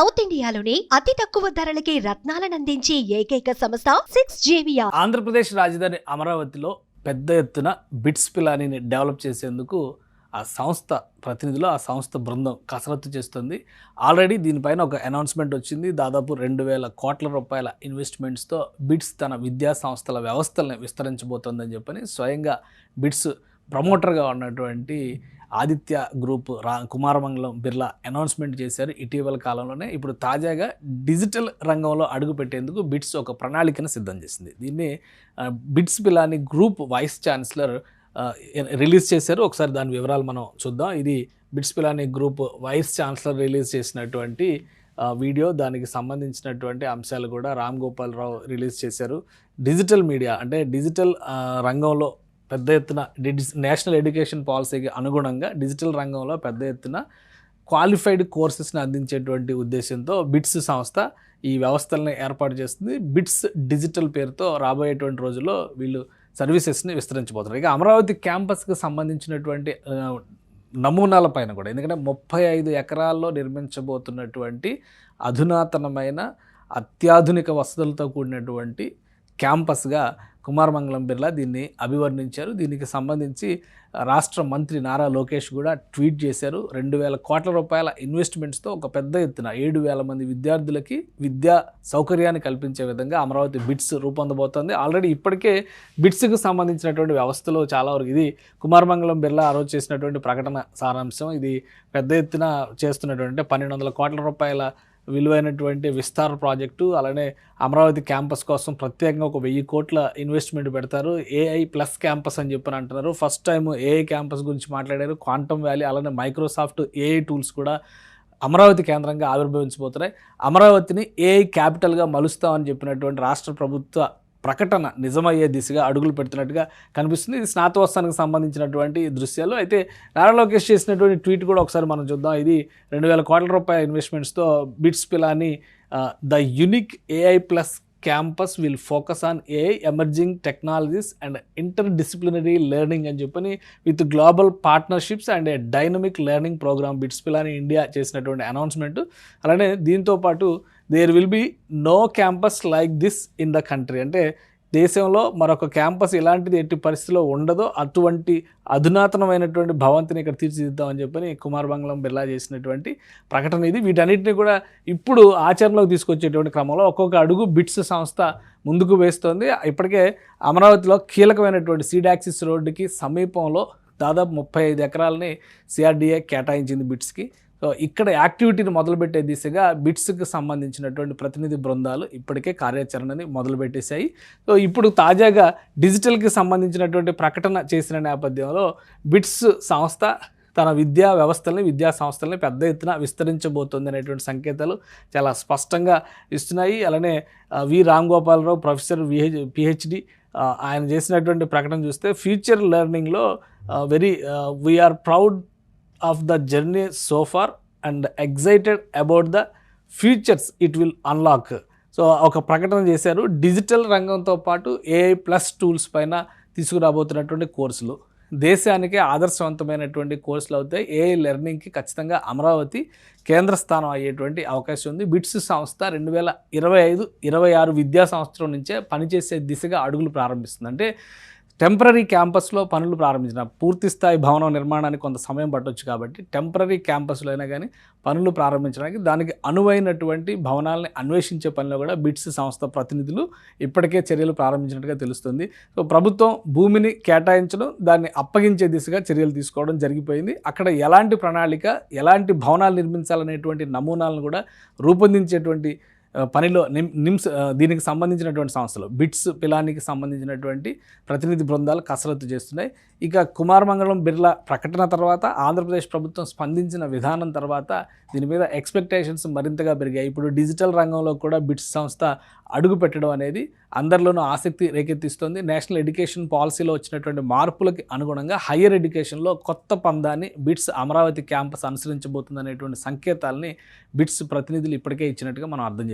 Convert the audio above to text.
South ఇండియాలోనే అతి తక్కువ ధరలకి రత్నాలనందించే ఏకైక సంస్థ సిక్స్ జేవియా ఆంధ్రప్రదేశ్ రాజధాని అమరావతిలో పెద్ద ఎత్తున బిట్స్ పిలానీని డెవలప్ చేసేందుకు ఆ సంస్థ ప్రతినిధులు ఆ సంస్థ బృందం కసరత్తు చేస్తుంది. ఆల్రెడీ దీనిపైన ఒక అనౌన్స్మెంట్ వచ్చింది. దాదాపు రెండు వేల కోట్ల రూపాయల ఇన్వెస్ట్మెంట్స్తో బిట్స్ తన విద్యా సంస్థల వ్యవస్థలను విస్తరించబోతోందని చెప్పని స్వయంగా బిట్స్ ప్రమోటర్గా ఉన్నటువంటి ఆదిత్య గ్రూప్ రా కుమారమంగళం బిర్లా అనౌన్స్మెంట్ చేశారు ఇటీవల కాలంలోనే. ఇప్పుడు తాజాగా డిజిటల్ రంగంలో అడుగు పెట్టేందుకు బిట్స్ ఒక ప్రణాళికను సిద్ధం చేసింది. దీన్ని BITS Pilani group vice chancellor release చేశారు. ఒకసారి దాని వివరాలు మనం చూద్దాం. ఇది BITS Pilani group vice chancellor release చేసినటువంటి వీడియో. దానికి సంబంధించినటువంటి అంశాలు కూడా రామ్ గోపాల్ రావు రిలీజ్ చేశారు. డిజిటల్ మీడియా అంటే డిజిటల్ రంగంలో పెద్ద ఎత్తున నేషనల్ ఎడ్యుకేషన్ పాలసీకి అనుగుణంగా డిజిటల్ రంగంలో పెద్ద ఎత్తున క్వాలిఫైడ్ కోర్సెస్ని అందించేటువంటి ఉద్దేశంతో బిట్స్ సంస్థ ఈ వ్యవస్థలను ఏర్పాటు చేస్తుంది. బిట్స్ డిజిటల్ పేరుతో రాబోయేటువంటి రోజుల్లో వీళ్ళు సర్వీసెస్ని విస్తరించబోతున్నారు. ఇక అమరావతి క్యాంపస్కి సంబంధించినటువంటి నమూనాల పైన కూడా ఎందుకంటే ముప్పై ఐదు ఎకరాల్లో నిర్మించబోతున్నటువంటి అధునాతనమైన అత్యాధునిక వసతులతో కూడినటువంటి క్యాంపస్గా కుమారమంగళం బిర్లా దీన్ని అభివర్ణించారు. దీనికి సంబంధించి రాష్ట్ర మంత్రి నారా లోకేష్ కూడా ట్వీట్ చేశారు. రెండు వేల కోట్ల రూపాయల ఇన్వెస్ట్మెంట్స్తో ఒక పెద్ద ఎత్తున ఏడు వేల మంది విద్యార్థులకి విద్యా సౌకర్యాన్ని కల్పించే విధంగా అమరావతి బిట్స్ రూపొందబోతోంది. ఆల్రెడీ ఇప్పటికే బిట్స్కి సంబంధించినటువంటి వ్యవస్థలో చాలా వరకు ఇది కుమారమంగళం బిర్లా ఆ రోజు చేసినటువంటి ప్రకటన సారాంశం. ఇది పెద్ద ఎత్తున చేస్తున్నటువంటి పన్నెండు వందల కోట్ల రూపాయల విలువైనటువంటి విస్తార ప్రాజెక్టు అలానే అమరావతి క్యాంపస్ కోసం ప్రత్యేకంగా ఒక వెయ్యి కోట్ల ఇన్వెస్ట్మెంట్ పెడతారు. ఏఐ ప్లస్ క్యాంపస్ అని చెప్పని అంటున్నారు. ఫస్ట్ టైం ఏఐ క్యాంపస్ గురించి మాట్లాడారు. క్వాంటమ్ వ్యాలీ అలానే మైక్రోసాఫ్ట్ ఏఐ టూల్స్ కూడా అమరావతి కేంద్రంగా ఆవిర్భవించబోతున్నాయి. అమరావతిని ఏఐ క్యాపిటల్గా మలుస్తామని చెప్పినటువంటి రాష్ట్ర ప్రభుత్వ ప్రకటన నిజమయ్యే దిశగా అడుగులు పెడుతున్నట్టుగా కనిపిస్తుంది. ఇది స్నాతోత్సవానికి సంబంధించినటువంటి దృశ్యాలు. అయితే నారా లోకేష్ చేసినటువంటి ట్వీట్ కూడా ఒకసారి మనం చూద్దాం. ఇది రెండు వేల కోట్ల రూపాయల ఇన్వెస్ట్మెంట్స్తో BITS Pilani the unique AI plus campus will focus on a emerging technologies and interdisciplinary learning అని చెప్పని with global partnerships and a dynamic learning program BITS Pilani India చేసినటువంటి అనౌన్స్మెంట్ అలానే దీంతో పాటు there will be no campus like this in the country అంటే దేశంలో మరొక campus ఇలాంటిది ఎట్టి పరిస్థితిలో ఉండదో అటువంటి అధునాతనమైనటువంటి భవంతిని ఇక్కడ తీర్చిదిద్దామని చెప్పని కుమార్ బంగ్లం బిర్లా చేసినటువంటి ప్రకటన ఇది. వీటన్నిటిని కూడా ఇప్పుడు ఆచరణలోకి తీసుకొచ్చేటువంటి క్రమంలో ఒక్కొక్క అడుగు బిట్స్ సంస్థ ముందుకు వేస్తోంది. ఇప్పటికే అమరావతిలో కీలకమైనటువంటి సీడాక్సిస్ రోడ్డుకి సమీపంలో దాదాపు ముప్పై ఐదు ఎకరాలని సిఆర్డీఏ కేటాయించింది బిట్స్కి. సో ఇక్కడ యాక్టివిటీని మొదలుపెట్టే దిశగా బిట్స్కి సంబంధించినటువంటి ప్రతినిధి బృందాలు ఇప్పటికే కార్యాచరణని మొదలుపెట్టేశాయి. సో ఇప్పుడు తాజాగా డిజిటల్కి సంబంధించినటువంటి ప్రకటన చేసిన నేపథ్యంలో బిట్స్ సంస్థ తన విద్యా వ్యవస్థల్ని విద్యా సంస్థల్ని పెద్ద ఎత్తున విస్తరించబోతోంది అనేటువంటి సంకేతాలు చాలా స్పష్టంగా ఇస్తున్నాయి. అలానే V. Ram Gopalarao professor VH PhD ఆయన చేసినటువంటి ప్రకటన చూస్తే future లెర్నింగ్లో very we're proud of the journey so far and excited about the futures it will unlock so ఒక ప్రకటన చేశారు. డిజిటల్ రంగంతో పాటు ఏఐ ప్లస్ టూల్స్ పైన తీసుకురాబోతున్నటువంటి కోర్సులు. దేశానికి ఆదర్శవంతమైనటువంటి కోర్సులు అవుతాయి. ఏఐ లెర్నింగ్కి ఖచ్చితంగా అమరావతి కేంద్ర స్థానం అయ్యేటువంటి అవకాశం ఉంది. బిట్స్ సంస్థ రెండు వేల ఇరవై ఐదు ఇరవై ఆరు విద్యా సంవత్సరం నుంచే పనిచేసే దిశగా అడుగులు ప్రారంభిస్తుంది. అంటే టెంపరీ క్యాంపస్లో పనులు ప్రారంభించిన పూర్తి స్థాయి భవనం నిర్మాణానికి కొంత సమయం పట్టవచ్చు కాబట్టి టెంపరీ క్యాంపస్లో అయినా కానీ పనులు ప్రారంభించడానికి దానికి అనువైనటువంటి భవనాలని అన్వేషించే పనిలో కూడా బిట్స్ సంస్థ ప్రతినిధులు ఇప్పటికే చర్యలు ప్రారంభించినట్టుగా తెలుస్తుంది. సో ప్రభుత్వం భూమిని కేటాయించడం దాన్ని అప్పగించే దిశగా చర్యలు తీసుకోవడం జరిగిపోయింది. అక్కడ ఎలాంటి ప్రణాళిక ఎలాంటి భవనాలు నిర్మించాలనేటువంటి నమూనాలను కూడా రూపొందించేటువంటి పనిలో నిమ్ నిమ్స్ దీనికి సంబంధించినటువంటి సంస్థలు బిట్స్ పిలానికి సంబంధించినటువంటి ప్రతినిధి బృందాలు కసరత్తు చేస్తున్నాయి. ఇక కుమార్ మంగళం బిర్లా ప్రకటన తర్వాత ఆంధ్రప్రదేశ్ ప్రభుత్వం స్పందించిన విధానం తర్వాత దీని మీద ఎక్స్పెక్టేషన్స్ మరింతగా పెరిగాయి. ఇప్పుడు డిజిటల్ రంగంలో కూడా బిట్స్ సంస్థ అడుగు పెట్టడం అనేది అందరిలోనూ ఆసక్తి రేకెత్తిస్తోంది. నేషనల్ ఎడ్యుకేషన్ పాలసీలో వచ్చినటువంటి మార్పులకి అనుగుణంగా హయ్యర్ ఎడ్యుకేషన్లో కొత్త పందాన్ని బిట్స్ అమరావతి క్యాంపస్ అనుసరించబోతుంది అనేటువంటి సంకేతాలని బిట్స్ ప్రతినిధులు ఇప్పటికే ఇచ్చినట్టుగా మనం అర్థం